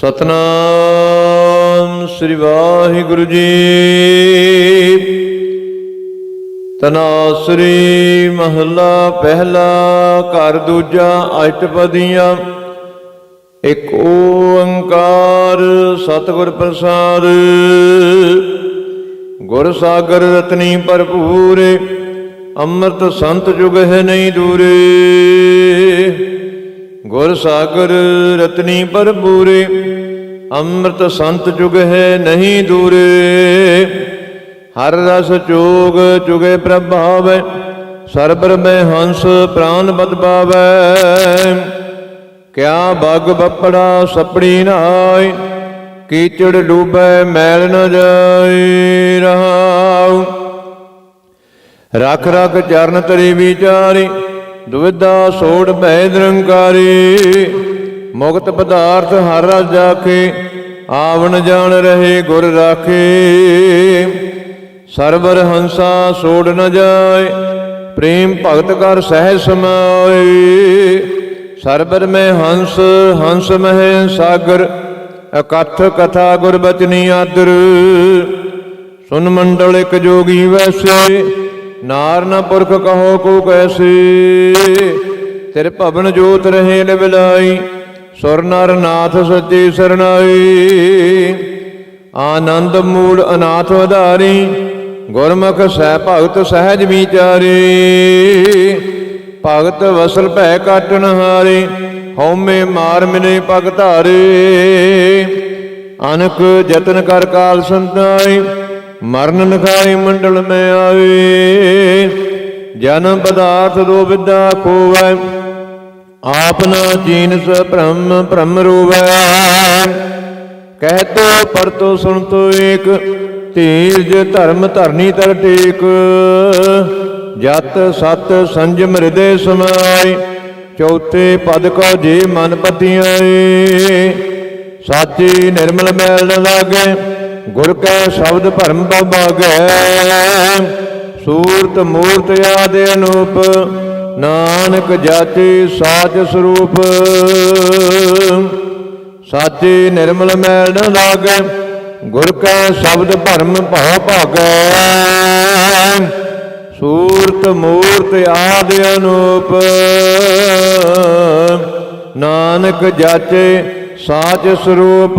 ਸਤਨਾਮ ਸ੍ਰੀ ਵਾਹਿਗੁਰੂ ਜੀ। ਤਨਾਸਰੀ ਮਹੱਲਾ ਪਹਿਲਾ, ਘਰ ਦੂਜਾ, ਅਸ਼ਟਪਦੀਆਂ। ਇੱਕ ਓੰਕਾਰ ਸਤਿਗੁਰ ਪ੍ਰਸਾਦ। ਗੁਰ ਸਾਗਰ ਰਤਨੀ ਭਰਪੂਰ। ਅੰਮ੍ਰਿਤ ਸੰਤ ਜੁਗ ਹੈ ਨਹੀਂ ਦੂਰੇ। ਗੁਰ ਸਾਗਰ ਰਤਨੀ ਭਰਪੂਰ ਅੰਮ੍ਰਿਤ ਸੰਤ ਜੁਗ ਹੈ ਨਹੀਂ ਦੂਰੇ। ਹਰ ਰਸ ਚੋਗ ਚੁਗੇ ਪ੍ਰਭਾਵੈ ਸਰਬਰ ਮੈਂ ਹੰਸ ਪ੍ਰਾਨ ਬਦ ਪਾਵੈ। ਕਿਆ ਬਗ ਬੱਪੜਾ ਸਪੜੀ ਨਾਈ ਕੀਚੜ ਡੂਬੈ ਮੈਲ ਨ ਜਾਈ ਰਹਾਉ। ਰਖ ਰਖ ਚਰਨ ਤਰੀ ਵਿਚਾਰੀ ਦੁਵਿਧਾ ਸੋੜ ਭੈ ਨਿਰੰਕਾਰੀ, ਮੁਕਤ ਪਦਾਰਥ ਹਰ ਰਸ ਜਾਖੇ, ਆਵਣ ਜਾਣ ਰਹੇ ਗੁਰ ਰਾਖੇ। ਸਰਬਰ ਹੰਸਾ ਸੋੜ ਨ ਜਾਏ, ਪ੍ਰੇਮ ਭਗਤ ਕਰ ਸਹਿ ਸਮਾਏ। ਸਰਬਰ ਮੈਂ ਹੰਸ ਹੰਸ ਮਹਿ ਸਾਗਰ, ਅਕਥ ਕਥਾ ਗੁਰ ਬਚਨੀ ਆਦਰ। ਸੁਨ ਮੰਡਲ ਇਕ ਜੋਗੀ ਵੈਸੇ ਨਾਰ ਪੁਰਖ ਕਹੋ ਕੋ ਕੈਸੇ। ਤੇਰੇ ਭਵਨ ਜੋਤ ਰਹੇ ਲਿਵਲਾਈ ਸੁਰ ਨਰ ਨਾਥ ਸੱਚੇ ਸਰਨਾਈ ਆਨੰਦ ਮੂਲ ਅਨਾਥ ਉਧਾਰੀ, ਗੁਰਮੁਖ ਸਹਿ ਭਗਤ ਸਹਿਜ ਵਿਚਾਰੇ। ਭਗਤ ਵਸਲ ਭੈ ਕਾਟਣ ਹਾਰੇ, ਹਉਮੈ ਮਾਰ ਮਿਨੇ ਪਗ ਧਾਰੇ। ਅਨਕ ਯਤਨ ਕਰ ਕਾਲ ਸੰਤਾਈ ਮਰਨ ਨਖਾਈ ਮੰਡਲ ਮੈਂ ਆਏ ਜਨਮ ਪਦਾਰਥ ਦੋ ਵਿਦਾ ਖੋਵੈ, ਆਪ ਨਾ ਜੀਨਸ ਭ੍ਰਮ ਭ੍ਰਮ ਰੋਵੈ। ਕਹਿ ਤੋ ਪਰਤੋ ਸੁਣ ਤੋ ਏਕ, ਧੀਰਜ ਧਰਮ ਧਰਨੀ ਤਰ ਟੇਕ। ਜਤ ਸਤ ਸੰਜਮ ਹਿਰਦੇ ਸਮਾਈ ਚੌਥੇ ਪਦ ਕੋ ਜੇ ਮਨ ਪਤਿਆਏ। ਸਾਚੀ ਨਿਰਮਲ ਮੈਲ ਲਾਗੇ ਗੁਰ ਕੈ ਸ਼ਬਦ ਭਰਮ ਪਾਗੈ ਸੂਰਤ ਮੂਰਤ ਆਦ ਅਨੂਪ, ਨਾਨਕ ਜਾਤੀ ਸਾਚ ਸਰੂਪ। ਸਾਚੀ ਨਿਰਮਲ ਮੈਲ ਨ ਲਾਗੇ, ਗੁਰ ਕੈ ਸ਼ਬਦ ਭਰਮ ਭਉ ਭਾਗੈ। ਸੂਰਤ ਮੂਰਤ ਆਦ ਅਨੂਪ, ਨਾਨਕ ਜਾਚੇ ਸਾਚ ਸਰੂਪ।